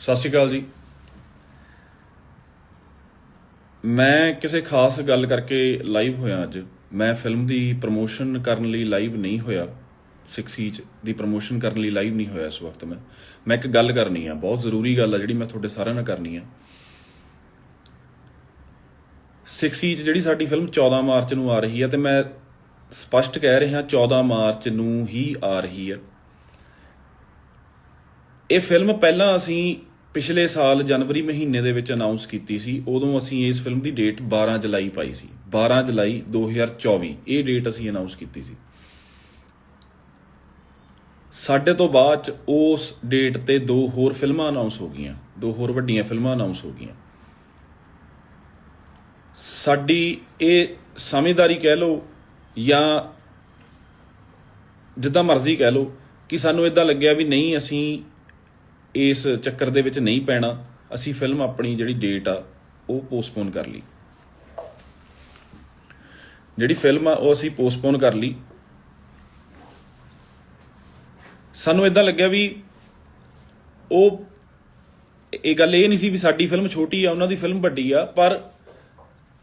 ਸਤਿ ਸ਼੍ਰੀ ਅਕਾਲ ਜੀ। ਮੈਂ ਕਿਸੇ ਖਾਸ ਗੱਲ ਕਰਕੇ ਲਾਈਵ ਹੋਇਆ ਅੱਜ। ਮੈਂ ਫਿਲਮ ਦੀ ਪ੍ਰੋਮੋਸ਼ਨ ਕਰਨ ਲਈ ਲਾਈਵ ਨਹੀਂ ਹੋਇਆ। 6 ਇੰਚ ਦੀ ਪ੍ਰੋਮੋਸ਼ਨ ਕਰਨ ਲਈ ਲਾਈਵ ਨਹੀਂ ਹੋਇਆ ਇਸ ਵਕਤ ਮੈਂ। ਮੈਂ ਇੱਕ ਗੱਲ ਕਰਨੀ ਆ, ਬਹੁਤ ਜ਼ਰੂਰੀ ਗੱਲ ਆ ਜਿਹੜੀ ਮੈਂ ਤੁਹਾਡੇ ਸਾਰਿਆਂ ਨਾਲ ਕਰਨੀ ਆ। 6 ਇੰਚ ਜਿਹੜੀ ਸਾਡੀ ਫਿਲਮ 14 ਮਾਰਚ ਨੂੰ ਆ ਰਹੀ ਆ ਤੇ ਮੈਂ ਸਪਸ਼ਟ ਕਹਿ ਰਿਹਾ 14 ਮਾਰਚ ਨੂੰ ਹੀ ਆ ਰਹੀ ਆ। ਇਹ ਫਿਲਮ ਪਹਿਲਾਂ ਅਸੀਂ ਪਿਛਲੇ ਸਾਲ ਜਨਵਰੀ ਮਹੀਨੇ ਦੇ ਵਿੱਚ ਅਨਾਉਂਸ ਕੀਤੀ ਸੀ, ਉਦੋਂ ਅਸੀਂ ਇਸ ਫਿਲਮ ਦੀ ਡੇਟ 12 ਜੁਲਾਈ ਪਾਈ ਸੀ। 12 ਜੁਲਾਈ 2024 ਇਹ ਡੇਟ ਅਸੀਂ ਅਨਾਉਂਸ ਕੀਤੀ ਸੀ। ਸਾਡੇ ਤੋਂ ਬਾਅਦ ਚ ਉਸ ਡੇਟ ਤੇ ਦੋ ਹੋਰ ਫਿਲਮਾਂ ਅਨਾਉਂਸ ਹੋ ਗਈਆਂ, ਦੋ ਹੋਰ ਵੱਡੀਆਂ ਫਿਲਮਾਂ ਅਨਾਉਂਸ ਹੋ ਗਈਆਂ। ਸਾਡੀ ਇਹ ਸਮਝਦਾਰੀ ਕਹਿ ਲਓ ਜਾਂ ਜਿੱਦਾਂ ਮਰਜ਼ੀ ਕਹਿ ਲਓ ਕਿ ਸਾਨੂੰ ਇਦਾਂ ਲੱਗਿਆ ਵੀ ਨਹੀਂ, ਅਸੀਂ ਇਸ ਚੱਕਰ ਦੇ ਵਿੱਚ ਨਹੀਂ ਪੈਣਾ, ਅਸੀਂ ਫਿਲਮ ਆਪਣੀ ਜਿਹੜੀ ਡੇਟ ਆ, ਉਹ ਪੋਸਟਪੋਨ ਕਰ ਲਈ। ਜਿਹੜੀ ਫਿਲਮ ਆ, ਉਹ ਅਸੀਂ ਪੋਸਟਪੋਨ ਕਰ ਲਈ। ਸਾਨੂੰ ਇਦਾਂ ਲੱਗਿਆ ਵੀ ਉਹ, ਇਹ ਗੱਲ ਇਹ ਨਹੀਂ ਸੀ ਵੀ ਸਾਡੀ ਫਿਲਮ ਛੋਟੀ ਆ, ਉਹਨਾਂ ਦੀ ਫਿਲਮ ਵੱਡੀ ਆ, ਪਰ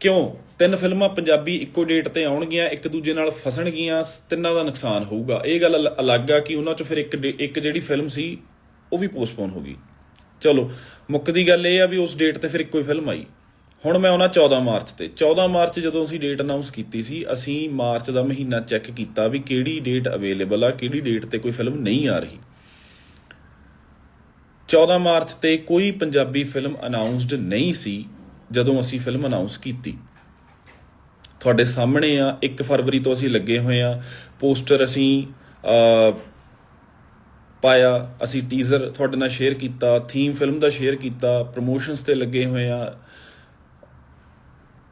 ਕਿਉਂ? ਤਿੰਨ ਫਿਲਮਾਂ ਪੰਜਾਬੀ ਇੱਕੋ ਡੇਟ ਤੇ ਆਉਣਗੀਆਂ, ਇੱਕ ਦੂਜੇ ਨਾਲ ਫਸਣਗੀਆਂ, ਤਿੰਨਾਂ ਦਾ ਨੁਕਸਾਨ ਹੋਊਗਾ। ਇਹ ਗੱਲ ਅਲੱਗ ਆ ਕਿ ਉਹਨਾਂ ਚ ਫਿਰ ਇੱਕ ਡੇ- ਇੱਕ ਜਿਹੜੀ ਫਿਲਮ ਸੀ ਉਹ ਵੀ ਪੋਸਟਪੋਨ ਹੋ ਗਈ। ਚਲੋ ਮੁੱਕਦੀ ਗੱਲ ਇਹ ਆ ਵੀ ਉਸ ਡੇਟ ਤੇ ਫਿਰ ਇੱਕੋ ਹੀ ਫਿਲਮ ਆਈ। ਹੁਣ ਮੈਂ ਆਉਣਾ 14 ਮਾਰਚ ਤੇ। 14 ਮਾਰਚ ਜਦੋਂ ਅਸੀਂ ਡੇਟ ਅਨਾਉਂਸ ਕੀਤੀ ਸੀ, ਅਸੀਂ ਮਾਰਚ ਦਾ ਮਹੀਨਾ ਚੈੱਕ ਕੀਤਾ ਵੀ ਕਿਹੜੀ ਡੇਟ ਅਵੇਲੇਬਲ ਆ, ਕਿਹੜੀ ਡੇਟ ਤੇ ਕੋਈ ਫਿਲਮ ਨਹੀਂ ਆ ਰਹੀ। 14 ਮਾਰਚ ਤੇ ਕੋਈ ਪੰਜਾਬੀ ਫਿਲਮ ਅਨਾਉਂਸਡ ਨਹੀਂ ਸੀ, ਜਦੋਂ ਅਸੀਂ ਫਿਲਮ ਅਨਾਉਂਸ ਕੀਤੀ। ਤੁਹਾਡੇ ਸਾਹਮਣੇ ਆ 1 ਫਰਵਰੀ ਤੋਂ ਅਸੀਂ ਲੱਗੇ ਹੋਏ ਆ। ਪੋਸਟਰ ਅਸੀਂ ਪਾਇਆ, ਅਸੀਂ ਟੀਜ਼ਰ ਤੁਹਾਡੇ ਨਾਲ ਸ਼ੇਅਰ ਕੀਤਾ ਥੀਮ ਫਿਲਮ ਦਾ ਸ਼ੇਅਰ ਕੀਤਾ ਪ੍ਰੋਮੋਸ਼ਨਸ ਤੇ ਲੱਗੇ ਹੋਏ ਆ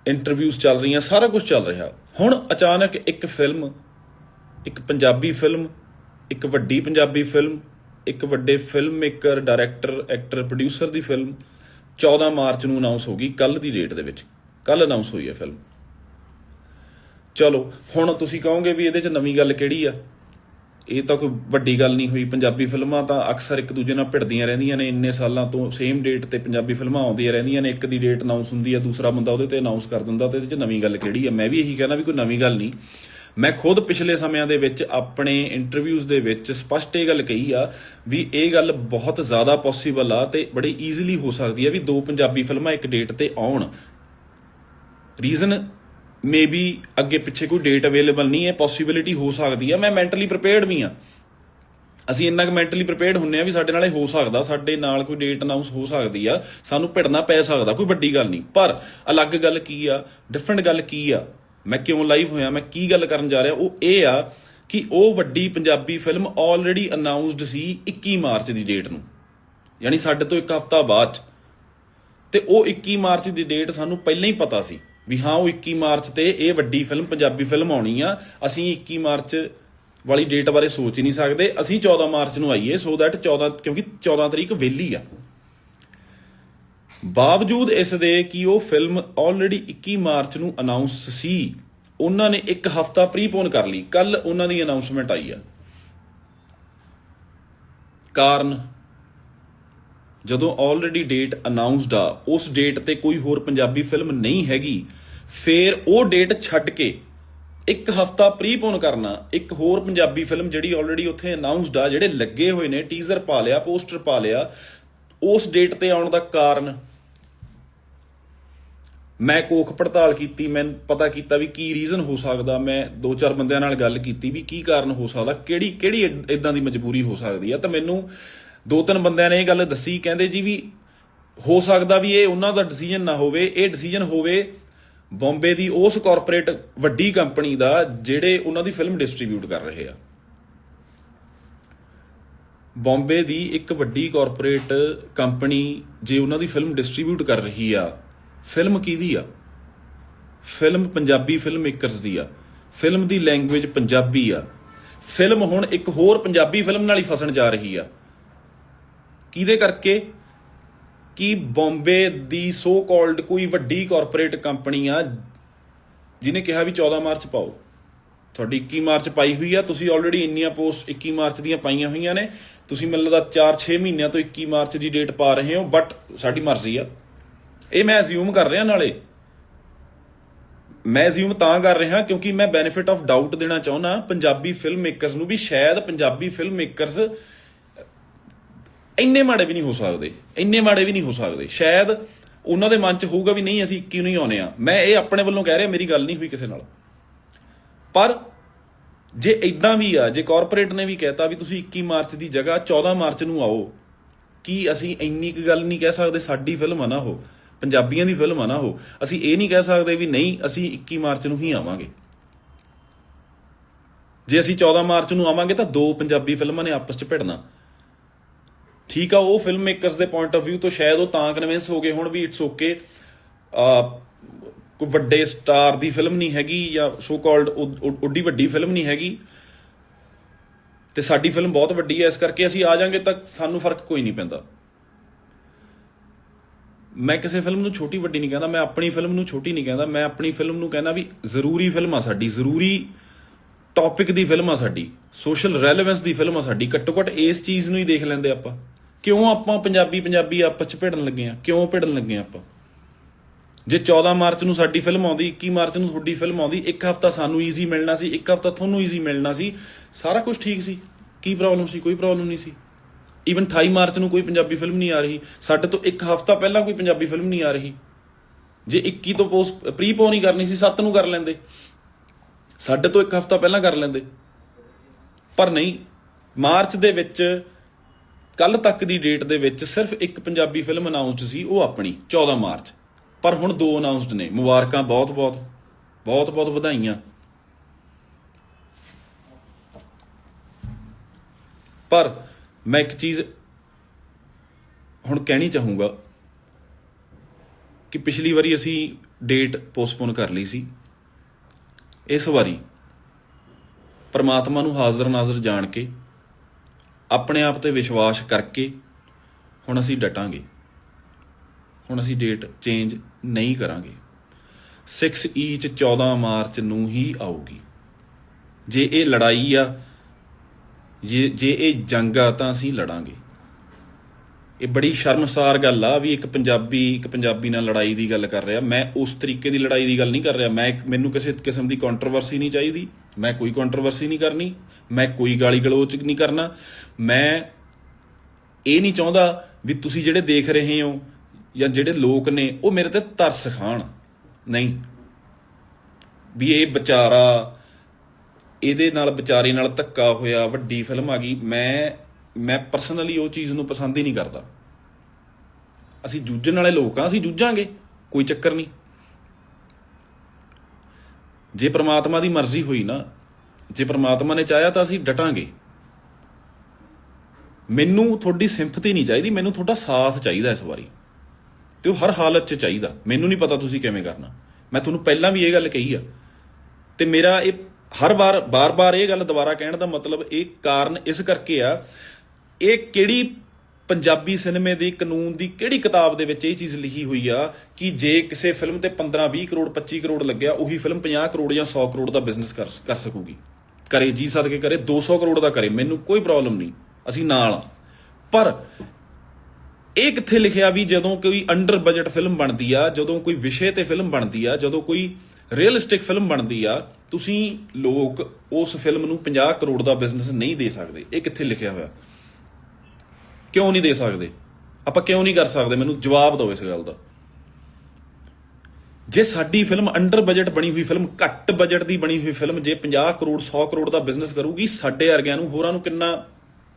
ਇੰਟਰਵਿਊਜ਼ ਚੱਲ ਰਹੀਆਂ, ਸਾਰਾ ਕੁਝ ਚੱਲ ਰਿਹਾ। ਹੁਣ ਅਚਾਨਕ ਇੱਕ ਫਿਲਮ ਇੱਕ ਪੰਜਾਬੀ ਫਿਲਮ ਇੱਕ ਵੱਡੀ ਪੰਜਾਬੀ ਫਿਲਮ ਇੱਕ ਵੱਡੇ film maker director actor producer ਦੀ ਫਿਲਮ 14 ਮਾਰਚ ਨੂੰ ਅਨਾਉਂਸ ਹੋ ਗਈ ਕੱਲ ਦੀ ਡੇਟ ਦੇ ਵਿੱਚ। ਕੱਲ ਅਨਾਉਂਸ ਹੋਈ ਹੈ ਫਿਲਮ ਚਲੋ, ਹੁਣ ਤੁਸੀਂ ਕਹੋਗੇ ਵੀ ਇਹਦੇ 'ਚ ਨਵੀਂ ਗੱਲ ਕਿਹੜੀ ਆ? ਇਹ ਤਾਂ ਕੋਈ ਵੱਡੀ ਗੱਲ ਨਹੀਂ ਹੋਈ। ਪੰਜਾਬੀ ਫਿਲਮਾਂ ਤਾਂ ਅਕਸਰ ਇੱਕ ਦੂਜੇ ਨਾਲ ਭਿੜਦੀਆਂ ਰਹਿੰਦੀਆਂ ਨੇ। ਇੰਨੇ ਸਾਲਾਂ ਤੋਂ ਸੇਮ ਡੇਟ ਤੇ ਪੰਜਾਬੀ ਫਿਲਮਾਂ ਆਉਂਦੀਆਂ ਰਹਿੰਦੀਆਂ ਨੇ। ਇੱਕ ਦੀ ਡੇਟ ਅਨਾਉਂਸ ਹੁੰਦੀ ਆ ਦੂਸਰਾ ਬੰਦਾ ਉਹਦੇ ਤੇ ਅਨਾਉਂਸ ਕਰ ਦਿੰਦਾ ਤੇ ਇਹਦੇ 'ਚ ਨਵੀਂ ਗੱਲ ਕਿਹੜੀ ਆ ਮੈਂ ਵੀ ਇਹੀ ਕਹਿਣਾ ਵੀ ਕੋਈ ਨਵੀਂ ਗੱਲ ਨਹੀਂ। ਮੈਂ ਖੁਦ ਪਿਛਲੇ ਸਮਿਆਂ ਦੇ ਵਿੱਚ ਆਪਣੇ ਇੰਟਰਵਿਊਜ਼ ਦੇ ਵਿੱਚ ਸਪਸ਼ਟ ਇਹ ਗੱਲ ਕਹੀ ਆ ਵੀ ਇਹ ਗੱਲ ਬਹੁਤ ਜ਼ਿਆਦਾ ਪੋਸੀਬਲ ਆ ਤੇ ਬੜੀ ਈਜ਼ੀਲੀ ਹੋ ਸਕਦੀ ਆ ਵੀ ਦੋ ਪੰਜਾਬੀ ਫਿਲਮਾਂ ਇੱਕ ਡੇਟ ਤੇ ਆਉਣ। ਰੀਜ਼ਨ ਮੇਬੀ ਅੱਗੇ ਪਿੱਛੇ ਕੋਈ ਡੇਟ ਅਵੇਲੇਬਲ ਨਹੀਂ ਹੈ ਪੋਸਿਬਿਲਿਟੀ ਹੋ ਸਕਦੀ ਹੈ। ਮੈਂ ਮੈਂਟਲੀ ਪ੍ਰਿਪੇਅਰਡ ਵੀ ਆ ਅਸੀਂ ਇੰਨਾ ਕੁ ਮੈਂਟਲੀ ਪ੍ਰਿਪੇਅਰਡ ਹੁੰਨੇ ਆ ਵੀ ਸਾਡੇ ਨਾਲ ਇਹ ਹੋ ਸਕਦਾ, ਸਾਡੇ ਨਾਲ ਕੋਈ ਡੇਟ ਅਨਾਉਂਸ ਹੋ ਸਕਦੀ ਆ, ਸਾਨੂੰ ਭਿੜਨਾ ਪੈ ਸਕਦਾ, ਕੋਈ ਵੱਡੀ ਗੱਲ ਨਹੀਂ। ਪਰ ਅਲੱਗ ਗੱਲ ਕੀ ਆ ਡਿਫਰੈਂਟ ਗੱਲ ਕੀ ਆ, ਮੈਂ ਕਿਉਂ ਲਾਈਵ ਹੋਇਆ, ਮੈਂ ਕੀ ਗੱਲ ਕਰਨ ਜਾ ਰਿਹਾ, ਉਹ ਇਹ ਆ ਕਿ ਉਹ ਵੱਡੀ ਪੰਜਾਬੀ ਫਿਲਮ ਆਲਰੇਡੀ ਅਨਾਉਂਸਡ ਸੀ 21 ਮਾਰਚ ਦੀ ਡੇਟ ਨੂੰ। ਯਾਨੀ ਸਾਡੇ ਤੋਂ ਇੱਕ ਹਫ਼ਤਾ ਬਾਅਦ 'ਚ। ਤੇ ਉਹ 21 ਮਾਰਚ ਦੀ ਡੇਟ ਸਾਨੂੰ ਪਹਿਲਾਂ ਹੀ ਪਤਾ ਸੀ। ਵੀ ਹਾਂ, ਉਹ 21 ਮਾਰਚ ਤੇ ਇਹ ਵੱਡੀ ਫਿਲਮ, ਪੰਜਾਬੀ ਫਿਲਮ ਆਉਣੀ ਆ। ਅਸੀਂ 21 ਮਾਰਚ ਵਾਲੀ ਡੇਟ ਬਾਰੇ ਸੋਚ ਹੀ ਨਹੀਂ ਸਕਦੇ। ਅਸੀਂ 14 ਮਾਰਚ ਨੂੰ ਆਈਏ ਸੋ ਦੈਟ 14 ਕਿਉਂਕਿ 14 ਤਰੀਕ ਵਿਹਲੀ ਆ। ਬਾਵਜੂਦ ਇਸ ਦੇ ਕਿ ਉਹ ਫਿਲਮ ਆਲਰੇਡੀ 21 ਮਾਰਚ ਨੂੰ ਅਨਾਉਂਸ ਸੀ, ਉਹਨਾਂ ਨੇ ਇੱਕ ਹਫਤਾ ਪ੍ਰੀਪੋਨ ਕਰ ਲਈ। ਕੱਲ ਉਹਨਾਂ ਦੀ ਅਨਾਉਂਸਮੈਂਟ ਆਈ ਆ। ਕਾਰਨ ਜਦੋਂ ਆਲਰੇਡੀ ਡੇਟ ਅਨਾਉਂਸਡ ਆ, ਉਸ ਡੇਟ ਤੇ ਕੋਈ ਹੋਰ ਪੰਜਾਬੀ ਫਿਲਮ ਨਹੀਂ ਹੈਗੀ, ਫੇਰ ਉਹ ਡੇਟ ਛੱਡ ਕੇ ਇੱਕ ਹਫਤਾ ਪ੍ਰੀਪੋਨ ਕਰਨਾ, ਇੱਕ ਹੋਰ ਪੰਜਾਬੀ ਫਿਲਮ ਜਿਹੜੀ ਆਲਰੇਡੀ ਉੱਥੇ ਅਨਾਉਂਸਡ ਆ, ਜਿਹੜੇ ਲੱਗੇ ਹੋਏ ਨੇ ਟੀਜ਼ਰ ਪਾ ਲਿਆ ਪੋਸਟਰ ਪਾ ਲਿਆ, ਉਸ ਡੇਟ ਤੇ ਆਉਣ ਦਾ ਕਾਰਨ ਮੈਂ ਕੋਖ ਪੜਤਾਲ ਕੀਤੀ, ਮੈਂ ਪਤਾ ਕੀਤਾ ਵੀ ਕੀ ਰੀਜ਼ਨ ਹੋ ਸਕਦਾ, ਮੈਂ ਦੋ ਚਾਰ ਬੰਦਿਆਂ ਨਾਲ ਗੱਲ ਕੀਤੀ ਵੀ ਕੀ ਕਾਰਨ ਹੋ ਸਕਦਾ, ਕਿਹੜੀ ਕਿਹੜੀ ਇਦਾਂ ਦੀ ਮਜਬੂਰੀ ਹੋ ਸਕਦੀ ਆ, ਤਾਂ ਮੈਨੂੰ ਦੋ ਤਿੰਨ ਬੰਦਿਆਂ ਨੇ ਇਹ ਗੱਲ ਦੱਸੀ, ਕਹਿੰਦੇ ਜੀ ਵੀ ਹੋ ਸਕਦਾ ਵੀ ਇਹ ਉਹਨਾਂ ਦਾ ਡਿਸੀਜਨ ਨਾ ਹੋਵੇ, ਇਹ ਡਿਸੀਜਨ ਹੋਵੇ ਬੰਬੇ ਦੀ ਉਸ ਕਾਰਪੋਰੇਟ ਵੱਡੀ ਕੰਪਨੀ ਦਾ ਜਿਹੜੇ ਉਹਨਾਂ ਦੀ ਫਿਲਮ ਡਿਸਟ੍ਰੀਬਿਊਟ ਕਰ ਰਹੇ ਆ। ਬੰਬੇ ਦੀ ਇੱਕ ਵੱਡੀ ਕਾਰਪੋਰੇਟ ਕੰਪਨੀ ਜੇ ਉਹਨਾਂ ਦੀ ਫਿਲਮ ਡਿਸਟ੍ਰੀਬਿਊਟ ਕਰ ਰਹੀ ਆ ਫਿਲਮ ਕਿਹਦੀ ਆ? ਫਿਲਮ ਪੰਜਾਬੀ ਫਿਲਮ ਮੇਕਰਸ ਦੀ ਆ। ਫਿਲਮ ਦੀ ਲੈਂਗੁਏਜ ਪੰਜਾਬੀ ਆ। ਫਿਲਮ ਹੁਣ ਇੱਕ ਹੋਰ ਪੰਜਾਬੀ ਫਿਲਮ ਨਾਲ ਹੀ ਫਸਣ ਜਾ ਰਹੀ ਆ। ਕਿਹਦੇ ਕਰਕੇ? ਕਿ ਬੰਬੇ ਦੀ ਸੋ ਕਾਲਡ ਕੋਈ ਵੱਡੀ ਕਾਰਪੋਰੇਟ ਕੰਪਨੀ ਆ, ਜਿਹਨੇ ਕਿਹਾ ਵੀ 14 ਮਾਰਚ ਪਾਓ? ਤੁਹਾਡੀ 21 ਮਾਰਚ ਪਾਈ ਹੋਈ ਆ, ਤੁਸੀਂ ਆਲਰੇਡੀ ਇੰਨੀਆਂ ਪੋਸਟ 21 ਮਾਰਚ ਦੀਆਂ ਪਾਈਆਂ ਹੋਈਆਂ ਨੇ। ਤੁਸੀਂ ਮੈਨੂੰ ਲੱਗਦਾ 4-6 ਮਹੀਨਿਆਂ ਤੋਂ 21 ਮਾਰਚ ਦੀ ਡੇਟ ਪਾ ਰਹੇ ਹੋ ਬਟ ਸਾਡੀ ਮਰਜ਼ੀ ਆ। ਇਹ ਮੈਂ ਅਸਿਊਮ ਕਰ ਰਿਹਾ ਨਾਲੇ। ਮੈਂ ਅਸਿਊਮ ਤਾਂ ਕਰ ਰਿਹਾ ਕਿਉਂਕਿ ਮੈਂ ਬੈਨੀਫਿਟ ਆਫ ਡਾਊਟ ਦੇਣਾ ਚਾਹੁੰਦਾ। ਪੰਜਾਬੀ ਫਿਲਮ ਮੇਕਰਸ ਨੂੰ ਵੀ, ਸ਼ਾਇਦ ਪੰਜਾਬੀ ਫਿਲਮ ਮੇਕਰਸ ਇੰਨੇ ਮਾੜੇ ਵੀ ਨਹੀਂ ਹੋ ਸਕਦੇ, ਇੰਨੇ ਮਾੜੇ ਵੀ ਨਹੀਂ ਹੋ ਸਕਦੇ। ਸ਼ਾਇਦ ਉਹਨਾਂ ਦੇ ਮਨ 'ਚ ਹੋਊਗਾ ਵੀ ਨਹੀਂ, ਅਸੀਂ 21 ਨੂੰ ਹੀ? ਆਉਨੇ ਆ ਮੈਂ ਇਹ ਆਪਣੇ ਵੱਲੋਂ ਕਹਿ ਰਿਹਾ, ਮੇਰੀ ਗੱਲ ਨਹੀਂ ਹੋਈ ਕਿਸੇ ਨਾਲ। ਪਰ ਜੇ ਇਦਾਂ ਵੀ ਆ, ਜੇ ਕਾਰਪੋਰੇਟ ਨੇ ਵੀ ਕਹਿਤਾ ਵੀ ਤੁਸੀਂ 21 ਮਾਰਚ ਦੀ ਜਗ੍ਹਾ 14 ਮਾਰਚ ਨੂੰ ਆਓ, ਕੀ ਅਸੀਂ ਇੰਨੀ ਕੁ ਗੱਲ ਨਹੀਂ ਕਹਿ ਸਕਦੇ, ਸਾਡੀ ਫਿਲਮ ਆ ਨਾ ਹੋ ਪੰਜਾਬੀਆਂ ਦੀ ਫਿਲਮ ਆ ਨਾ ਹੋ ਅਸੀਂ ਇਹ ਨਹੀਂ ਕਹਿ ਸਕਦੇ ਵੀ ਨਹੀਂ, ਅਸੀਂ 21 ਮਾਰਚ ਨੂੰ ਹੀ ਆਵਾਂਗੇ। ਜੇ ਅਸੀਂ 14 ਮਾਰਚ ਨੂੰ ਆਵਾਂਗੇ ਤਾਂ ਦੋ ਪੰਜਾਬੀ ਫਿਲਮਾਂ ਨੇ ਆਪਸ 'ਚ ਭਿੜਨਾ। ਠੀਕ ਆ, ਉਹ ਫਿਲਮ ਮੇਕਰਸ ਦੇ ਪੁਆਇੰਟ ਆਫ View ਤੋਂ ਸ਼ਾਇਦ ਉਹ ਤਾਂ ਕਨਵਿੰਸ ਹੋ ਗਏ ਹੁਣ ਵੀ ਇਟਸ ਓਕੇ ਕੋਈ ਵੱਡੇ ਸਟਾਰ ਦੀ ਫਿਲਮ ਨਹੀਂ ਹੈਗੀ ਜਾਂ ਸੋ ਕਾਲਡ ਉੱਡੀ ਵੱਡੀ ਫਿਲਮ ਨਹੀਂ ਹੈਗੀ। ਤੇ ਸਾਡੀ ਫਿਲਮ ਬਹੁਤ ਵੱਡੀ ਹੈ ਇਸ ਕਰਕੇ ਅਸੀਂ ਆ ਜਾਾਂਗੇ ਤਾਂ ਸਾਨੂੰ ਫ਼ਰਕ ਕੋਈ ਨਹੀਂ ਪੈਂਦਾ। ਮੈਂ ਕਿਸੇ ਫਿਲਮ ਨੂੰ ਛੋਟੀ ਵੱਡੀ ਨਹੀਂ ਕਹਿੰਦਾ, ਮੈਂ ਆਪਣੀ ਫਿਲਮ ਨੂੰ ਛੋਟੀ ਨਹੀਂ ਕਹਿੰਦਾ, ਮੈਂ ਆਪਣੀ ਫਿਲਮ ਨੂੰ ਕਹਿੰਦਾ ਵੀ ਜ਼ਰੂਰੀ ਫਿਲਮ ਆ ਸਾਡੀ, ਜ਼ਰੂਰੀ ਟੌਪਿਕ ਦੀ ਫਿਲਮ ਆ ਸਾਡੀ ਸੋਸ਼ਲ ਰੈਲੇਵੈਂਸ ਦੀ ਫਿਲਮ ਆ ਸਾਡੀ, ਘੱਟੋ ਘੱਟ ਇਸ ਚੀਜ਼ ਨੂੰ ਹੀ ਦੇਖ ਲੈਂਦੇ ਆਪਾਂ। ਕਿਉਂ ਆਪਾਂ ਪੰਜਾਬੀ ਪੰਜਾਬੀ ਆਪਸ ਚ ਭਿੜਨ ਲੱਗੇ ਆ ਕਿਉਂ ਭਿੜਨ ਲੱਗੇ ਆ ਆਪਾਂ? ਜੇ 14 ਮਾਰਚ ਨੂੰ ਸਾਡੀ ਫਿਲਮ ਆਉਂਦੀ 21 ਮਾਰਚ ਨੂੰ ਤੁਹਾਡੀ ਫਿਲਮ ਆਉਂਦੀ, ਇੱਕ ਹਫਤਾ ਸਾਨੂੰ ਈਜ਼ੀ ਮਿਲਣਾ ਸੀ, ਇੱਕ ਹਫਤਾ ਤੁਹਾਨੂੰ ਈਜ਼ੀ ਮਿਲਣਾ ਸੀ, ਸਾਰਾ ਕੁਝ ਠੀਕ ਸੀ। ਕੀ ਪ੍ਰੋਬਲਮ ਸੀ? ਕੋਈ ਪ੍ਰੋਬਲਮ ਨਹੀਂ ਸੀ। ਈਵਨ 28 ਮਾਰਚ ਨੂੰ ਕੋਈ ਪੰਜਾਬੀ ਫਿਲਮ ਨਹੀਂ ਆ ਰਹੀ। ਸਾਡੇ ਤੋਂ ਇੱਕ ਹਫਤਾ ਪਹਿਲਾਂ ਕੋਈ ਪੰਜਾਬੀ ਫਿਲਮ ਨਹੀਂ ਆ ਰਹੀ। ਜੇ 21 ਤੋਂ ਪੋਸਟ ਪ੍ਰੀਪੋ ਨਹੀਂ ਕਰਨੀ ਸੀ 7 ਨੂੰ ਕਰ ਲੈਂਦੇ। ਸਾਡੇ ਤੋਂ ਇੱਕ ਹਫਤਾ ਪਹਿਲਾਂ ਕਰ ਲੈਂਦੇ। ਪਰ ਨਹੀਂ, ਮਾਰਚ ਦੇ ਵਿੱਚ ਕੱਲ ਤੱਕ ਦੀ ਡੇਟ ਦੇ ਵਿੱਚ ਸਿਰਫ ਇੱਕ ਪੰਜਾਬੀ ਫਿਲਮ ਅਨਾਉਂਸਡ ਸੀ, ਉਹ ਆਪਣੀ 14 ਮਾਰਚ। ਪਰ ਹੁਣ ਦੋ ਅਨਾਉਂਸਡ ਨੇ, ਮੁਬਾਰਕਾਂ ਬਹੁਤ ਬਹੁਤ ਬਹੁਤ ਬਹੁਤ ਵਧਾਈਆਂ। ਪਰ ਮੈਂ ਇੱਕ ਚੀਜ਼ ਹੁਣ ਕਹਿਣੀ ਚਾਹੂੰਗਾ ਕਿ ਪਿਛਲੀ ਵਾਰੀ ਅਸੀਂ ਡੇਟ ਪੋਸਟਪੋਨ ਕਰ ਲਈ ਸੀ। ਇਸ ਵਾਰੀ ਪਰਮਾਤਮਾ ਨੂੰ ਹਾਜ਼ਰ ਨਾਜ਼ਰ ਜਾਣ ਕੇ ਆਪਣੇ ਆਪ ਤੇ ਵਿਸ਼ਵਾਸ ਕਰਕੇ ਹੁਣ ਅਸੀਂ ਡਟਾਂਗੇ। ਹੁਣ ਅਸੀਂ ਡੇਟ ਚੇਂਜ ਨਹੀਂ ਕਰਾਂਗੇ। 6 ਈਚ 14 ਮਾਰਚ ਨੂੰ ਹੀ ਆਊਗੀ। ਜੇ ਇਹ ਲੜਾਈ ਆ, ਜੇ ਜੇ ਇਹ ਜੰਗ ਆ ਤਾਂ ਅਸੀਂ ਲੜਾਂਗੇ। ਇਹ ਬੜੀ ਸ਼ਰਮਸਾਰ ਗੱਲ ਆ ਵੀ ਇੱਕ ਪੰਜਾਬੀ ਇੱਕ ਪੰਜਾਬੀ ਨਾਲ ਲੜਾਈ ਦੀ ਗੱਲ ਕਰ ਰਿਹਾ। ਮੈਂ ਉਸ ਤਰੀਕੇ ਦੀ ਲੜਾਈ ਦੀ ਗੱਲ ਨਹੀਂ ਕਰ ਰਿਹਾ। ਮੈਂ ਮੈਨੂੰ ਕਿਸੇ ਕਿਸਮ ਦੀ ਕੰਟਰੋਵਰਸੀ ਨਹੀਂ ਚਾਹੀਦੀ। ਮੈਂ ਕੋਈ ਕੰਟਰੋਵਰਸੀ ਨਹੀਂ ਕਰਨੀ। ਮੈਂ ਕੋਈ ਗਾਲੀ ਗਲੋਚ ਨਹੀਂ ਕਰਨਾ। ਮੈਂ ਇਹ ਨਹੀਂ ਚਾਹੁੰਦਾ ਵੀ ਤੁਸੀਂ ਜਿਹੜੇ ਦੇਖ ਰਹੇ ਹੋ ਜਾਂ ਜਿਹੜੇ ਲੋਕ ਨੇ, ਉਹ ਮੇਰੇ ਤੇ ਤਰਸ ਖਾਣ। ਨਹੀਂ। ਵੀ ਇਹ ਵਿਚਾਰਾ, ਇਹਦੇ ਨਾਲ ਵਿਚਾਰੇ ਨਾਲ ਧੱਕਾ ਹੋਇਆ, ਵੱਡੀ ਫਿਲਮ ਆ ਗਈ। ਮੈਂ ਮੈਂ ਪਰਸਨਲੀ ਉਹ ਚੀਜ਼ ਨੂੰ ਪਸੰਦ ਹੀ ਨਹੀਂ ਕਰਦਾ। ਅਸੀਂ ਜੂਝਣ ਵਾਲੇ ਲੋਕ ਆ ਅਸੀਂ ਜੂਝਾਂਗੇ, ਕੋਈ ਚੱਕਰ ਨਹੀਂ। ਜੇ ਪ੍ਰਮਾਤਮਾ ਦੀ ਮਰਜ਼ੀ ਹੋਈ ਨਾ, ਜੇ ਪ੍ਰਮਾਤਮਾ ਨੇ ਚਾਹਿਆ ਤਾਂ ਅਸੀਂ ਡਟਾਂਗੇ। ਮੈਨੂੰ ਤੁਹਾਡੀ ਸਿੰਪਥੀ ਨਹੀਂ ਚਾਹੀਦੀ, ਮੈਨੂੰ ਤੁਹਾਡਾ ਸਾਥ ਚਾਹੀਦਾ ਇਸ ਵਾਰੀ। ਤੇ ਉਹ ਹਰ ਹਾਲਤ 'ਚ ਚਾਹੀਦਾ। ਮੈਨੂੰ ਨਹੀਂ ਪਤਾ ਤੁਸੀਂ ਕਿਵੇਂ ਕਰਨਾ। ਮੈਂ ਤੁਹਾਨੂੰ ਪਹਿਲਾਂ ਵੀ ਇਹ ਗੱਲ ਕਹੀ ਆ। ਤੇ ਮੇਰਾ ਇਹ ਹਰ ਵਾਰ, ਬਾਰ-ਬਾਰ ਇਹ ਗੱਲ ਦੁਬਾਰਾ ਕਹਿਣ ਦਾ ਮਤਲਬ ਇਹ ਕਾਰਨ ਇਸ ਕਰਕੇ ਆ ਇਹ ਕਿਹੜੀ ਪੰਜਾਬੀ ਸਿਨੇਮੇ ਦੀ ਕਾਨੂੰਨ ਦੀ ਕਿਹੜੀ ਕਿਤਾਬ ਦੇ ਵਿੱਚ ਇਹ ਚੀਜ਼ ਲਿਖੀ ਹੋਈ ਆ ਕਿ ਜੇ ਕਿਸੇ ਫਿਲਮ ਤੇ 15 20 ਕਰੋੜ 25 ਕਰੋੜ ਲੱਗਿਆ, ਉਹੀ ਫਿਲਮ 50 ਕਰੋੜ ਜਾਂ 100 ਕਰੋੜ ਦਾ ਬਿਜ਼ਨਸ ਕਰ ਕਰ ਸਕੂਗੀ। ਕਰੇ ਜੀ ਸਦਕੇ ਕਰੇ 200 ਕਰੋੜ ਦਾ ਕਰੇ, ਮੈਨੂੰ ਕੋਈ ਪ੍ਰੋਬਲਮ ਨਹੀਂ, ਅਸੀਂ ਨਾਲ ਆ। ਪਰ ਇਹ ਕਿੱਥੇ ਲਿਖਿਆ ਵੀ ਜਦੋਂ ਕੋਈ ਅੰਡਰ ਬਜਟ ਫਿਲਮ ਬਣਦੀ ਆ, ਜਦੋਂ ਕੋਈ ਵਿਸ਼ੇ ਤੇ ਫਿਲਮ ਬਣਦੀ ਆ, ਜਦੋਂ ਕੋਈ ਰੀਅਲਿਸਟਿਕ ਫਿਲਮ ਬਣਦੀ ਆ, ਤੁਸੀਂ ਲੋਕ ਉਸ ਫਿਲਮ ਨੂੰ 50 ਕਰੋੜ ਦਾ ਬਿਜ਼ਨਸ ਨਹੀਂ ਦੇ ਸਕਦੇ, ਇਹ ਕਿੱਥੇ ਲਿਖਿਆ ਹੋਇਆ? ਕਿਉਂ ਨਹੀਂ ਦੇ ਸਕਦੇ? ਆਪਾਂ ਕਿਉਂ ਨਹੀਂ ਕਰ ਸਕਦੇ? ਮੈਨੂੰ ਜਵਾਬ ਦਿਓ ਇਸ ਗੱਲ ਦਾ। ਜੇ ਸਾਡੀ ਫਿਲਮ ਅੰਡਰ ਬਜਟ ਬਣੀ ਹੋਈ ਫਿਲਮ ਘੱਟ ਬਜਟ ਦੀ ਬਣੀ ਹੋਈ ਫਿਲਮ ਜੇ 50 ਕਰੋੜ 100 ਕਰੋੜ ਦਾ ਬਿਜ਼ਨਸ ਕਰੂਗੀ, ਸਾਡੇ ਵਰਗਿਆਂ ਨੂੰ ਹੋਰਾਂ ਨੂੰ ਕਿੰਨਾ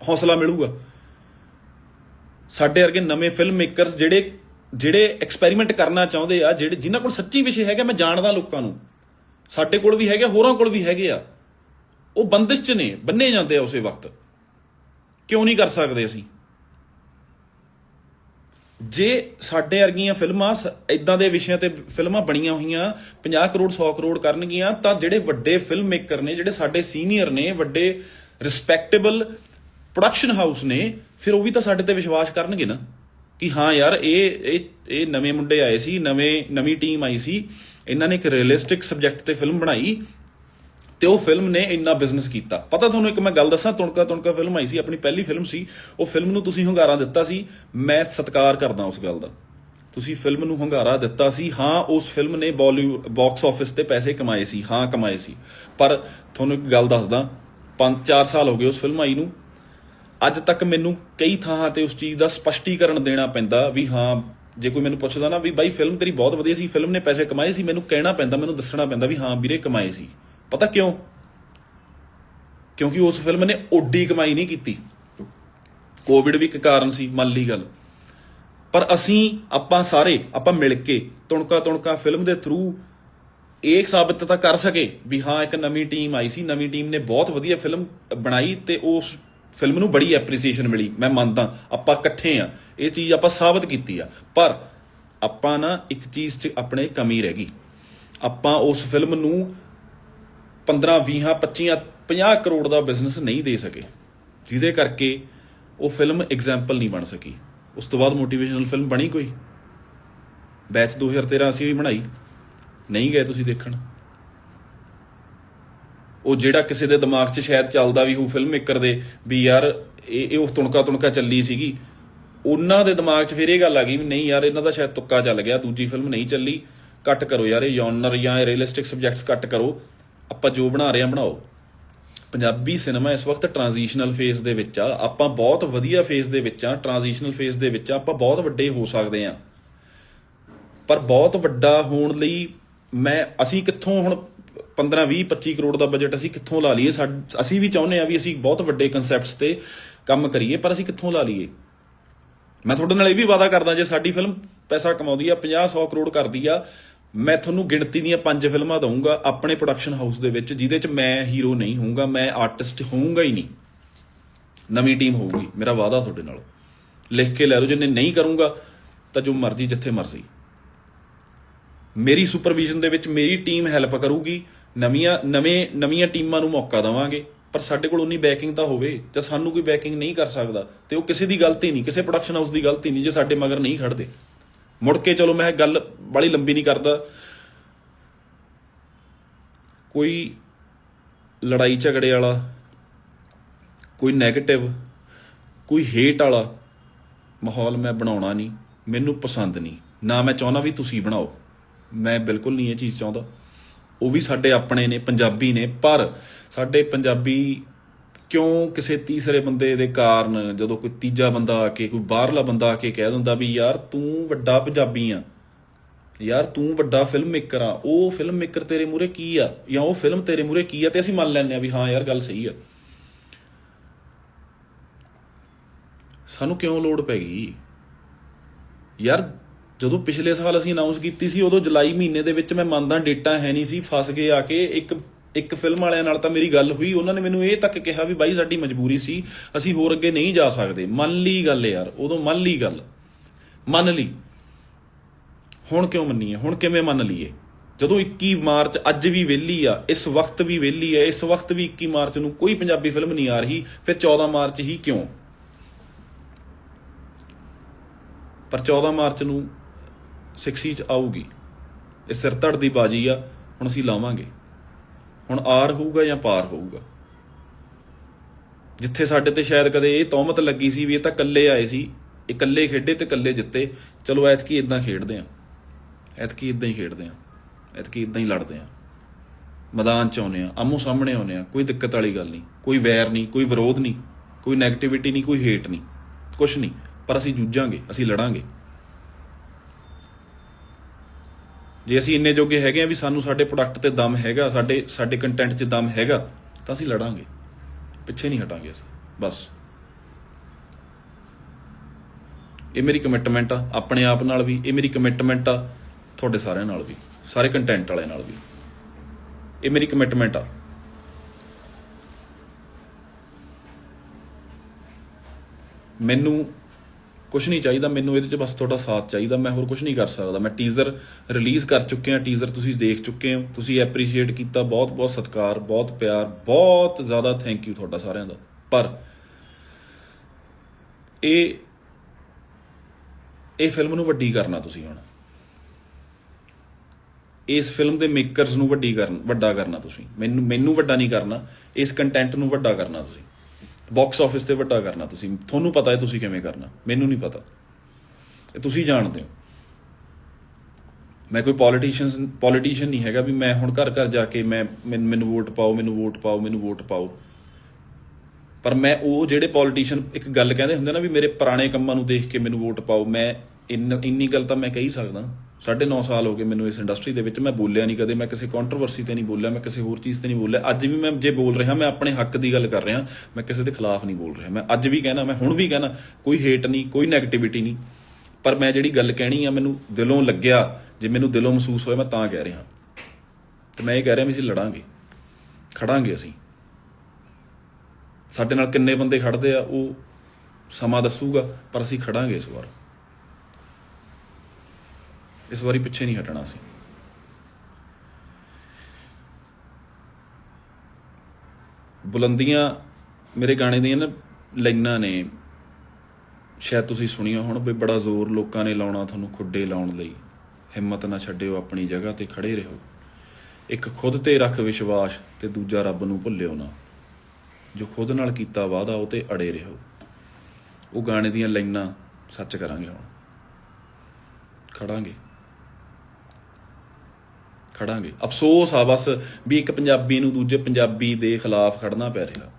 ਹੌਸਲਾ ਮਿਲੂਗਾ? ਸਾਡੇ ਵਰਗੇ ਨਵੇਂ ਫਿਲਮ ਮੇਕਰਸ ਜਿਹੜੇ ਜਿਹੜੇ ਐਕਸਪੈਰੀਮੈਂਟ ਕਰਨਾ ਚਾਹੁੰਦੇ ਆ, ਜਿਹੜੇ, ਜਿਨ੍ਹਾਂ ਕੋਲ ਸੱਚੀ ਵਿਸ਼ੇ ਹੈਗਾ, ਮੈਂ ਜਾਣਦਾ ਲੋਕਾਂ ਨੂੰ। ਸਾਡੇ ਕੋਲ ਵੀ ਹੈਗੇ, ਹੋਰਾਂ ਕੋਲ ਵੀ ਹੈਗੇ ਆ। ਉਹ ਬੰਦਿਸ਼ ਚ ਨੇ, ਬੰਨੇ ਜਾਂਦੇ ਆ ਉਸੇ ਵਕਤ। ਕਿਉਂ ਨਹੀਂ ਕਰ ਸਕਦੇ ਅਸੀਂ? ਜੇ ਸਾਡੇ ਵਰਗੀਆਂ ਫਿਲਮਾਂ ਇਦਾਂ ਦੇ ਵਿਸ਼ਿਆਂ ਤੇ ਫਿਲਮਾਂ ਬਣੀਆਂ ਹੋਈਆਂ 50 ਕਰੋੜ 100 ਕਰੋੜ ਕਰਨਗੀਆਂ, ਤਾਂ ਜਿਹੜੇ ਵੱਡੇ ਫਿਲਮ ਮੇਕਰ ਨੇ, ਜਿਹੜੇ ਸਾਡੇ ਸੀਨੀਅਰ ਨੇ, ਵੱਡੇ ਰਿਸਪੈਕਟੇਬਲ ਪ੍ਰੋਡਕਸ਼ਨ ਹਾਊਸ ਨੇ, ਫਿਰ ਉਹ ਵੀ ਤਾਂ ਸਾਡੇ ਤੇ ਵਿਸ਼ਵਾਸ ਕਰਨਗੇ ਨਾ। ਕਿ ਹਾਂ ਯਾਰ, ਇਹ ਇਹ ਇਹ ਨਵੇਂ ਮੁੰਡੇ ਆਏ ਸੀ, ਨਵੇਂ, ਨਵੀਂ ਟੀਮ ਆਈ ਸੀ, ਇਹਨਾਂ ਨੇ ਇੱਕ ਰੀਅਲਿਸਟਿਕ ਸਬਜੈਕਟ ਤੇ ਫਿਲਮ ਬਣਾਈ ਤੇ ਉਹ ਫਿਲਮ ਨੇ ਇੰਨਾ ਬਿਜ਼ਨਸ ਕੀਤਾ। ਪਤਾ ਤੁਹਾਨੂੰ ਇੱਕ ਮੈਂ ਗੱਲ ਦੱਸਾਂ, ਤੁਣਕਾ ਤੁਣਕਾ ਫਿਲਮ ਆਈ ਸੀ, ਆਪਣੀ ਪਹਿਲੀ ਫਿਲਮ ਸੀ। ਉਹ ਫਿਲਮ ਨੂੰ ਤੁਸੀਂ ਹੰਗਾਰਾ ਦਿੱਤਾ ਸੀ, ਮੈਂ ਸਤਿਕਾਰ ਕਰਦਾ ਉਸ ਗੱਲ ਦਾ। ਤੁਸੀਂ ਫਿਲਮ ਨੂੰ ਹੰਗਾਰਾ ਦਿੱਤਾ ਸੀ, ਹਾਂ, ਉਸ ਫਿਲਮ ਨੇ ਬਾਲੀਵੁੱਡ ਬਾਕਸ ਆਫਿਸ ਤੇ ਪੈਸੇ ਕਮਾਏ ਸੀ, ਹਾਂ, ਕਮਾਏ ਸੀ। ਪਰ ਤੁਹਾਨੂੰ ਇੱਕ ਗੱਲ ਦੱਸਦਾ 5-4 ਸਾਲ ਹੋ ਗਏ ਉਸ ਫਿਲਮ ਆਈ ਨੂੰ। ਅੱਜ ਤੱਕ ਮੈਨੂੰ ਕਈ ਥਾਂ ਤੇ ਉਸ ਚੀਜ਼ ਦਾ ਸਪਸ਼ਟੀਕਰਨ ਦੇਣਾ ਪੈਂਦਾ ਵੀ ਹਾਂ, ਜੇ ਕੋਈ ਮੈਨੂੰ ਪੁੱਛਦਾ ਨਾ ਵੀ ਬਾਈ ਫਿਲਮ ਤੇਰੀ ਬਹੁਤ ਵਧੀਆ ਸੀ ਫਿਲਮ ਨੇ ਪੈਸੇ ਕਮਾਏ ਸੀ, ਮੈਨੂੰ ਕਹਿਣਾ ਪੈਂਦਾ, ਮੈਨੂੰ ਦੱਸਣਾ ਪੈਂਦਾ ਵੀ ਹਾਂ, ਵੀਰੇ, ਕਮਾਏ ਸੀ। ਪਤਾ ਕਿਉਂ? ਕਿਉਂਕਿ ਉਸ ਫਿਲਮ ਨੇ ਓਡੀ ਕਮਾਈ ਨਹੀਂ ਕੀਤੀ। ਕੋਵਿਡ ਵੀ ਇੱਕ ਕਾਰਨ ਸੀ, ਮੰਨ ਲਈ ਗੱਲ। ਪਰ ਅਸੀਂ, ਆਪਾਂ ਸਾਰੇ, ਆਪਾਂ ਮਿਲ ਕੇ ਤੁਣਕਾ ਤੁਣਕਾ ਫਿਲਮ ਦੇ ਥਰੂ ਇਹ ਸਾਬਤ ਤਾਂ ਕਰ ਸਕੇ ਵੀ ਹਾਂ, ਇੱਕ ਨਵੀਂ ਟੀਮ ਆਈ ਸੀ। ਨਵੀਂ ਟੀਮ ਨੇ ਬਹੁਤ ਵਧੀਆ ਫਿਲਮ ਬਣਾਈ ਤੇ ਉਸ ਫਿਲਮ ਨੂੰ ਬੜੀ ਐਪਰੀਸੀਏਸ਼ਨ ਮਿਲੀ। ਮੈਂ ਮੰਨਦਾ, ਆਪਾਂ ਇਕੱਠੇ ਆ ਇਹ ਚੀਜ਼ ਆਪਾਂ ਸਾਬਤ ਕੀਤੀ ਆ। ਪਰ ਆਪਾਂ ਨਾ ਇੱਕ ਚੀਜ਼ 'ਚ ਆਪਣੇ ਕਮੀ ਰਹਿ ਗਈ। ਆਪਾਂ ਉਸ ਫਿਲਮ ਨੂੰ 15 20 25 50 ਕਰੋੜ ਦਾ ਬਿਜ਼ਨਸ ਨਹੀਂ ਦੇ ਸਕੇ। ਜਿਹਦੇ ਕਰਕੇ ਉਹ ਫਿਲਮ ਐਗਜ਼ਾਮਪਲ ਨਹੀਂ ਬਣ ਸਕੀ। ਉਸ ਤੋਂ ਬਾਅਦ ਮੋਟੀਵੇਸ਼ਨਲ ਫਿਲਮ ਬਣੀ ਕੋਈ? ਬੈਚ 2013 ਅਸੀਂ ਵੀ ਬਣਾਈ। ਨਹੀਂ ਗਏ ਤੁਸੀਂ ਦੇਖਣ। ਉਹ ਜਿਹੜਾ ਕਿਸੇ ਦੇ ਦਿਮਾਗ 'ਚ ਸ਼ਾਇਦ ਚੱਲਦਾ ਵੀ ਉਹ ਫਿਲਮ ਮੇਕਰ ਦੇ, ਵੀ ਯਾਰ ਇਹ ਇਹ ਉਹ ਤੁਣਕਾ ਤੁਣਕਾ ਚੱਲੀ ਸੀਗੀ। ਉਹਨਾਂ ਦੇ ਦਿਮਾਗ 'ਚ ਫਿਰ ਇਹ ਗੱਲ ਆ ਗਈ ਵੀ ਨਹੀਂ ਯਾਰ, ਇਹਨਾਂ ਦਾ ਸ਼ਾਇਦ ਤੁੱਕਾ ਚੱਲ ਗਿਆ, ਦੂਜੀ ਫਿਲਮ ਨਹੀਂ ਚੱਲੀ। ਕੱਟ ਕਰੋ ਯਾਰ, ਇਹ ਯੋਨਰ ਜਾਂ ਰੀਅਲਿਸਟਿਕ ਸਬਜੈਕਟਸ ਕੱਟ ਕਰੋ। ਆਪਾਂ ਜੋ ਬਣਾ ਰਹੇ ਆ ਬਣਾਓ। ਪੰਜਾਬੀ ਸਿਨੇਮਾ ਇਸ ਵਕਤ ਟ੍ਰਾਂਜੀਸ਼ਨਲ ਫੇਸ ਦੇ ਵਿੱਚ ਆ। ਆਪਾਂ ਬਹੁਤ ਵਧੀਆ ਫੇਜ਼ ਦੇ ਵਿੱਚ ਆ। ਟ੍ਰਾਂਜੀਸ਼ਨਲ ਫੇਜ਼ ਦੇ ਵਿੱਚ ਆ ਆਪਾਂ ਬਹੁਤ ਵੱਡੇ ਹੋ ਸਕਦੇ ਆ ਪਰ ਬਹੁਤ ਵੱਡਾ ਹੋਣ ਲਈ ਮੈਂ, ਅਸੀਂ ਕਿੱਥੋਂ ਹੁਣ 15 20 25 ਕਰੋੜ ਦਾ ਬਜਟ ਅਸੀਂ ਕਿੱਥੋਂ ਲਾ ਲਈਏ? ਸਾਡ- ਅਸੀਂ ਵੀ ਚਾਹੁੰਦੇ ਆ ਵੀ ਅਸੀਂ ਬਹੁਤ ਵੱਡੇ ਕਨਸੈਪਟਸ ਤੇ ਕੰਮ ਕਰੀਏ, ਪਰ ਅਸੀਂ ਕਿੱਥੋਂ ਲਾ ਲਈਏ? ਮੈਂ ਤੁਹਾਡੇ ਨਾਲ ਇਹ ਵੀ ਵਾਅਦਾ ਕਰਦਾ, ਜੇ ਸਾਡੀ ਫਿਲਮ ਪੈਸਾ ਕਮਾਉਂਦੀ ਆ 50 100 ਕਰੋੜ ਕਰਦੀ ਆ ਮੈਂ ਤੁਹਾਨੂੰ ਗਿਣਤੀ ਦੀਆਂ ਪੰਜ ਫਿਲਮਾਂ ਦਊਂਗਾ ਆਪਣੇ ਪ੍ਰੋਡਕਸ਼ਨ ਹਾਊਸ ਦੇ ਵਿੱਚ, ਜਿਹਦੇ 'ਚ ਮੈਂ ਹੀਰੋ ਨਹੀਂ ਹੋਊਂਗਾ, ਮੈਂ ਆਰਟਿਸਟ ਹੋਊਂਗਾ ਹੀ ਨਹੀਂ। ਨਵੀਂ ਟੀਮ ਹੋਊਗੀ, ਮੇਰਾ ਵਾਅਦਾ ਤੁਹਾਡੇ ਨਾਲ। ਲਿਖ ਕੇ ਲੈ ਲਓ, ਜਿੰਨੇ ਨਹੀਂ ਕਰੂੰਗਾ, ਤਾਂ ਜੋ ਮਰਜ਼ੀ ਜਿੱਥੇ ਮਰਜ਼ੀ। ਮੇਰੀ ਸੁਪਰਵਿਜ਼ਨ ਦੇ ਵਿੱਚ ਮੇਰੀ ਟੀਮ ਹੈਲਪ ਕਰੂਗੀ, ਨਵੀਆਂ, ਨਵੇਂ, ਨਵੀਆਂ ਟੀਮਾਂ ਨੂੰ ਮੌਕਾ ਦੇਵਾਂਗੇ, ਪਰ ਸਾਡੇ ਕੋਲ ਉਨੀ ਬੈਕਿੰਗ ਤਾਂ ਹੋਵੇ, ਜਾਂ ਸਾਨੂੰ ਕੋਈ ਬੈਕਿੰਗ ਨਹੀਂ ਕਰ ਸਕਦਾ, ਤੇ ਉਹ ਕਿਸੇ ਦੀ ਗਲਤੀ ਨਹੀਂ, ਕਿਸੇ ਪ੍ਰੋਡਕਸ਼ਨ ਹਾਊਸ ਦੀ ਗਲਤੀ ਨਹੀਂ, ਜੇ ਸਾਡੇ ਮਗਰ ਨਹੀਂ ਖੜਦੇ। ਮੁੜ ਕੇ ਚਲੋ ਮੈਂ ਗੱਲ ਬੜੀ ਲੰਬੀ ਨਹੀਂ ਕਰਦਾ। ਕੋਈ ਲੜਾਈ ਝਗੜੇ ਵਾਲਾ, ਕੋਈ 네ਗੇਟਿਵ ਕੋਈ ਹੇਟ ਵਾਲਾ ਮਾਹੌਲ ਮੈਂ ਬਣਾਉਣਾ ਨਹੀਂ, ਮੈਨੂੰ ਪਸੰਦ ਨਹੀਂ। ਨਾ ਮੈਂ ਚਾਹੁੰਦਾ ਵੀ ਤੁਸੀਂ ਬਣਾਓ। ਮੈਂ ਬਿਲਕੁਲ ਨਹੀਂ ਇਹ ਚੀਜ਼ ਚਾਹੁੰਦਾ। ਉਹ ਵੀ ਸਾਡੇ ਆਪਣੇ ਨੇ, ਪੰਜਾਬੀ ਨੇ, ਪਰ ਸਾਡੇ ਪੰਜਾਬੀ ਕਿਉਂ ਕਿਸੇ ਤੀਸਰੇ ਬੰਦੇ ਦੇ ਕਾਰਨ ਜਦੋਂ ਕੋਈ ਤੀਜਾ ਬੰਦਾ ਆ ਕੇ, ਕੋਈ ਬਾਹਰਲਾ ਬੰਦਾ ਆ ਕੇ ਕਹਿ ਦਿੰਦਾ ਵੀ ਯਾਰ ਤੂੰ ਵੱਡਾ ਪੰਜਾਬੀ ਆ, ਯਾਰ ਤੂੰ ਵੱਡਾ ਫਿਲਮ ਮੇਕਰ ਆ, ਉਹ ਫਿਲਮ ਮੇਕਰ ਤੇਰੇ ਮੂਰੇ ਕੀ ਆ ਜਾਂ ਉਹ ਫਿਲਮ ਤੇਰੇ ਮੂਰੇ ਕੀ ਆ ਤੇ ਅਸੀਂ ਮੰਨ ਲੈਂਦੇ ਆ ਵੀ ਹਾਂ ਯਾਰ ਗੱਲ ਸਹੀ ਆ। ਸਾਨੂੰ ਕਿਉਂ ਲੋੜ ਪੈ ਗਈ? ਯਾਰ ਜਦੋਂ ਪਿਛਲੇ ਸਾਲ ਅਸੀਂ ਅਨਾਉਂਸ ਕੀਤੀ ਸੀ, ਉਦੋਂ ਜੁਲਾਈ ਮਹੀਨੇ ਦੇ ਵਿੱਚ ਮੈਂ ਮੰਨਦਾ ਡੇਟਾ ਹੈ ਨਹੀਂ ਸੀ, ਫਸ ਗਏ ਆ ਕੇ ਇੱਕ ਇੱਕ ਫਿਲਮ ਵਾਲਿਆਂ ਨਾਲ ਤਾਂ ਮੇਰੀ ਗੱਲ ਹੋਈ, ਉਹਨਾਂ ਨੇ ਮੈਨੂੰ ਇਹ ਤੱਕ ਕਿਹਾ ਵੀ ਬਾਈ ਸਾਡੀ ਮਜਬੂਰੀ ਸੀ, ਅਸੀਂ ਹੋਰ ਅੱਗੇ ਨਹੀਂ ਜਾ ਸਕਦੇ। ਮੰਨ ਲਈ ਗੱਲ ਯਾਰ, ਉਦੋਂ ਮੰਨ ਲਈ ਗੱਲ। ਮੰਨ ਲਈ। ਹੁਣ ਕਿਉਂ ਮੰਨੀਏ? ਹੁਣ ਕਿਵੇਂ ਮੰਨ ਲਈਏ? ਜਦੋਂ 21 ਮਾਰਚ ਅੱਜ ਵੀ ਵਿਹਲੀ ਆ, ਇਸ ਵਕਤ ਵੀ ਵਿਹਲੀ ਆ, ਇਸ ਵਕਤ ਵੀ 21 ਮਾਰਚ ਨੂੰ ਕੋਈ ਪੰਜਾਬੀ ਫਿਲਮ ਨਹੀਂ ਆ ਰਹੀ, ਫਿਰ 14 ਮਾਰਚ ਹੀ ਕਿਉਂ? ਪਰ 14 ਮਾਰਚ ਨੂੰ 6 ਚ ਆਊਗੀ। ਇਹ ਸਿਰ ਧੜ ਦੀ ਬਾਜੀ ਆ, ਹੁਣ ਅਸੀਂ ਲਾਵਾਂਗੇ। ਹੁਣ ਆਰ ਹੋਊਗਾ ਜਾਂ ਪਾਰ ਹੋਊਗਾ? ਜਿੱਥੇ ਸਾਡੇ ਤੇ ਸ਼ਾਇਦ ਕਦੇ ਇਹ ਤੌਮਤ ਲੱਗੀ ਸੀ ਵੀ ਇਹ ਤਾਂ ਇਕੱਲੇ ਆਏ ਸੀ ਇਹ ਇਕੱਲੇ ਖੇਡੇ ਤੇ ਇਕੱਲੇ ਜਿੱਤੇ, ਚਲੋ ਐਤਕੀ ਇਦਾਂ ਖੇਡਦੇ ਆ। ਐਤਕੀ ਇਦਾਂ ਹੀ ਖੇਡਦੇ ਆ। ਐਤਕੀ ਇਦਾਂ ਹੀ ਲੜਦੇ ਆ। ਮੈਦਾਨ ਚ ਆਉਨੇ ਆ ਆਮੋ ਸਾਹਮਣੇ ਆਉਨੇ ਆ, ਕੋਈ ਦਿੱਕਤ ਵਾਲੀ ਗੱਲ ਨਹੀਂ, ਕੋਈ ਵੈਰ ਨਹੀਂ, ਕੋਈ ਵਿਰੋਧ ਨਹੀਂ, ਕੋਈ ਨੈਗੇਟਿਵਿਟੀ ਨਹੀਂ, ਕੋਈ ਹੇਟ ਨਹੀਂ ਕੁਝ ਨਹੀਂ, ਪਰ ਅਸੀਂ ਜੂਝਾਂਗੇ, ਅਸੀਂ ਲੜਾਂਗੇ। ਜੇ ਅਸੀਂ ਇੰਨੇ ਜੋਗੇ ਹੈਗੇ ਆ ਵੀ ਸਾਨੂੰ ਸਾਡੇ ਪ੍ਰੋਡਕਟ ਤੇ ਦਮ ਹੈਗਾ, ਸਾਡੇ ਸਾਡੇ ਕੰਟੈਂਟ 'ਚ ਦਮ ਹੈਗਾ, ਤਾਂ ਅਸੀਂ ਲੜਾਂਗੇ। ਪਿੱਛੇ ਨਹੀਂ ਹਟਾਂਗੇ ਅਸੀਂ, ਬਸ। ਇਹ ਮੇਰੀ ਕਮਿਟਮੈਂਟ ਆ, ਆਪਣੇ ਆਪ ਨਾਲ ਵੀ, ਇਹ ਮੇਰੀ ਕਮਿਟਮੈਂਟ ਆ, ਤੁਹਾਡੇ ਸਾਰਿਆਂ ਨਾਲ ਵੀ, ਸਾਰੇ ਕੰਟੈਂਟ ਵਾਲਿਆਂ ਨਾਲ ਵੀ। ਇਹ ਮੇਰੀ ਕਮਿਟਮੈਂਟ ਆ। ਮੈਨੂੰ ਕੁਝ ਨਹੀਂ ਚਾਹੀਦਾ, ਮੈਨੂੰ ਇਹਦੇ 'ਚ ਬਸ ਤੁਹਾਡਾ ਸਾਥ ਚਾਹੀਦਾ, ਮੈਂ ਹੋਰ ਕੁਝ ਨਹੀਂ ਕਰ ਸਕਦਾ। ਮੈਂ ਟੀਜ਼ਰ ਰਿਲੀਜ਼ ਕਰ ਚੁੱਕਿਆ ਟੀਜ਼ਰ ਤੁਸੀਂ ਦੇਖ ਚੁੱਕੇ ਹੋ, ਤੁਸੀਂ ਐਪਰੀਸ਼ੀਏਟ ਕੀਤਾ, ਬਹੁਤ ਬਹੁਤ ਸਤਿਕਾਰ, ਬਹੁਤ ਪਿਆਰ, ਬਹੁਤ ਜ਼ਿਆਦਾ ਥੈਂਕ ਯੂ ਤੁਹਾਡਾ ਸਾਰਿਆਂ ਦਾ। ਪਰ ਇਹ ਇਹ ਫਿਲਮ ਨੂੰ ਵੱਡੀ ਕਰਨਾ ਤੁਸੀਂ ਹੁਣ। ਇਸ ਫਿਲਮ ਦੇ ਮੇਕਰਸ ਨੂੰ ਵੱਡੀ ਕਰਨ, ਵੱਡਾ ਕਰਨਾ ਤੁਸੀਂ। ਮੈਨੂੰ ਮੈਨੂੰ ਵੱਡਾ ਨਹੀਂ ਕਰਨਾ, ਇਸ ਕੰਟੈਂਟ ਨੂੰ ਵੱਡਾ ਕਰਨਾ ਤੁਸੀਂ। ਬਾਕਸ ਆਫਿਸ ਤੇ ਵੱਡਾ ਕਰਨਾ ਤੁਸੀਂ। ਤੁਹਾਨੂੰ ਪਤਾ ਹੈ ਤੁਸੀਂ ਕਿਵੇਂ ਕਰਨਾ। ਮੈਨੂੰ ਨਹੀਂ ਪਤਾ। ਇਹ ਤੁਸੀਂ ਜਾਣਦੇ ਹੋ। ਮੈਂ ਕੋਈ ਪੋਲੀਟੀਸ਼ੀਅਨ ਪੋਲੀਟੀਸ਼ੀਅਨ ਨਹੀਂ ਹੈਗਾ ਵੀ ਮੈਂ ਹੁਣ ਘਰ ਘਰ ਜਾ ਕੇ ਮੈਂ ਮੈਨੂੰ ਵੋਟ ਪਾਓ, ਮੈਨੂੰ ਵੋਟ ਪਾਓ, ਮੈਨੂੰ ਵੋਟ ਪਾਓ। ਪਰ ਮੈਂ ਉਹ ਜਿਹੜੇ ਪੋਲੀਟੀਸ਼ੀਅਨ ਇੱਕ ਗੱਲ ਕਹਿੰਦੇ ਹੁੰਦੇ ਨਾ ਵੀ ਮੇਰੇ ਪੁਰਾਣੇ ਕੰਮਾਂ ਨੂੰ ਦੇਖ ਕੇ ਮੈਨੂੰ ਵੋਟ ਪਾਓ, ਮੈਂ ਇੰਨ- ਇੰਨੀ ਗੱਲ ਤਾਂ ਮੈਂ ਕਹੀ ਸਕਦਾ। ਸਾਢੇ 9 ਸਾਲ ਹੋ ਗਏ ਮੈਨੂੰ ਇਸ ਇੰਡਸਟਰੀ ਦੇ ਵਿੱਚ, ਮੈਂ ਬੋਲਿਆ ਨਹੀਂ ਕਦੇ, ਮੈਂ ਕਿਸੇ ਕੰਟਰੋਵਰਸੀ ਤੇ ਨਹੀਂ ਬੋਲਿਆ, ਮੈਂ ਕਿਸੇ ਹੋਰ ਚੀਜ਼ ਤੇ ਨਹੀਂ ਬੋਲਿਆ। ਅੱਜ ਵੀ ਮੈਂ ਜੇ ਬੋਲ ਰਿਹਾ, ਮੈਂ ਆਪਣੇ ਹੱਕ ਦੀ ਗੱਲ ਕਰ ਰਿਹਾ, ਮੈਂ ਕਿਸੇ ਦੇ ਖਿਲਾਫ ਨਹੀਂ ਬੋਲ ਰਿਹਾ। ਮੈਂ ਅੱਜ ਵੀ ਕਹਿਣਾ, ਮੈਂ ਹੁਣ ਵੀ ਕਹਿਣਾ, ਕੋਈ ਹੇਟ ਨਹੀਂ, ਕੋਈ ਨੈਗੇਟਿਵਿਟੀ ਨਹੀਂ। ਪਰ ਮੈਂ ਜਿਹੜੀ ਗੱਲ ਕਹਿਣੀ ਆ, ਮੈਨੂੰ ਦਿਲੋਂ ਲੱਗਿਆ, ਜੇ ਮੈਨੂੰ ਦਿਲੋਂ ਮਹਿਸੂਸ ਹੋਇਆ, ਮੈਂ ਤਾਂ ਕਹਿ ਰਿਹਾ। ਤੇ ਮੈਂ ਇਹ ਕਹਿ ਰਿਹਾ ਵੀ ਅਸੀਂ ਲੜਾਂਗੇ। ਖੜਾਂਗੇ ਅਸੀਂ। ਸਾਡੇ ਨਾਲ ਕਿੰਨੇ ਬੰਦੇ ਖੜਦੇ ਆ, ਉਹ ਸਮਾਂ ਦੱਸੂਗਾ, ਪਰ ਅਸੀਂ ਖੜਾਂਗੇ ਇਸ ਵਾਰ। ਇਸ ਵਾਰੀ ਪਿੱਛੇ ਨਹੀਂ ਹਟਣਾ ਸੀ। ਬੁਲੰਦੀਆਂ ਮੇਰੇ ਗਾਣੇ ਦੀਆਂ ਨਾ ਲਾਈਨਾਂ ਨੇ। ਸ਼ਾਇਦ ਤੁਸੀਂ ਸੁਣੀਆਂ ਹੋਣ ਵੀ ਬੜਾ ਜ਼ੋਰ ਲੋਕਾਂ ਨੇ ਲਾਉਣਾ ਤੁਹਾਨੂੰ ਖੁੱਡੇ ਲਾਉਣ ਲਈ। ਹਿੰਮਤ ਨਾ ਛੱਡਿਓ ਆਪਣੀ ਜਗ੍ਹਾ ਤੇ ਖੜੇ ਰਹੋ। ਇੱਕ ਖੁਦ ਤੇ ਰੱਖ ਵਿਸ਼ਵਾਸ ਤੇ ਦੂਜਾ ਰੱਬ ਨੂੰ ਭੁੱਲਿਓ ਨਾ। ਜੋ ਖੁਦ ਨਾਲ ਕੀਤਾ ਵਾਅਦਾ, ਉਹ ਤੇ ਅੜੇ ਰਹੋ। ਉਹ ਗਾਣੇ ਦੀਆਂ ਲਾਈਨਾਂ ਸੱਚ ਕਰਾਂਗੇ ਹੁਣ। ਖੜਾਂਗੇ। ਖੜਾਂਗੇ। ਅਫਸੋਸ ਆ ਬਸ ਵੀ ਇੱਕ ਪੰਜਾਬੀ ਨੂੰ ਦੂਜੇ ਪੰਜਾਬੀ ਦੇ ਖਿਲਾਫ ਖੜਨਾ ਪੈ ਰਿਹਾ।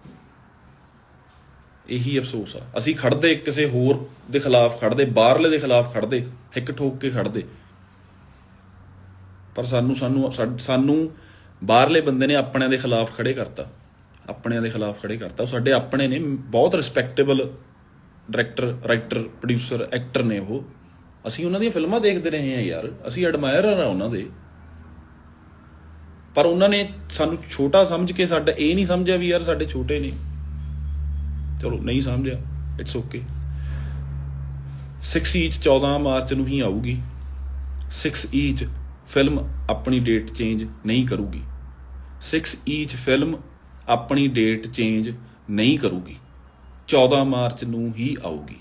ਇਹੀ ਅਫਸੋਸ ਆ। ਅਸੀਂ ਖੜਦੇ ਕਿਸੇ ਹੋਰ ਦੇ ਖਿਲਾਫ ਖੜਦੇ, ਬਾਹਰਲੇ ਦੇ ਖਿਲਾਫ ਖੜਦੇ ਠਿੱਕ ਠੋਕ ਕੇ ਖੜਦੇ। ਪਰ ਸਾਨੂੰ ਸਾਨੂੰ ਸਾਨੂੰ ਬਾਹਰਲੇ ਬੰਦੇ ਨੇ ਆਪਣਿਆਂ ਦੇ ਖਿਲਾਫ ਖੜੇ ਕਰਤਾ। ਆਪਣਿਆਂ ਦੇ ਖਿਲਾਫ ਖੜੇ ਕਰਤਾ। ਉਹ ਸਾਡੇ ਆਪਣੇ ਨੇ, ਬਹੁਤ respectable director writer producer actor ਨੇ ਉਹ। ਅਸੀਂ ਉਹਨਾਂ ਦੀਆਂ ਫਿਲਮਾਂ ਦੇਖਦੇ ਰਹੇ ਹਾਂ ਯਾਰ। ਅਸੀਂ ਐਡਮਾਇਰਰ ਆ ਉਹਨਾਂ ਦੇ। ਪਰ ਉਹਨਾਂ ਨੇ ਸਾਨੂੰ ਛੋਟਾ ਸਮਝ ਕੇ ਸਾਡਾ ਇਹ ਨਹੀਂ ਸਮਝਿਆ ਵੀ ਯਾਰ ਸਾਡੇ ਛੋਟੇ ਨੇ। ਚਲੋ, ਨਹੀਂ ਸਮਝਿਆ ਇਟਸ ਓਕੇ 6 ਈਚ 14 ਮਾਰਚ ਨੂੰ ਹੀ ਆਊਗੀ। 6 ਈਚ ਫਿਲਮ ਆਪਣੀ ਡੇਟ ਚੇਂਜ ਨਹੀਂ ਕਰੂਗੀ। 6 ਈਚ ਫਿਲਮ ਆਪਣੀ ਡੇਟ ਚੇਂਜ ਨਹੀਂ ਕਰੂਗੀ। 14 ਮਾਰਚ ਨੂੰ ਹੀ ਆਊਗੀ।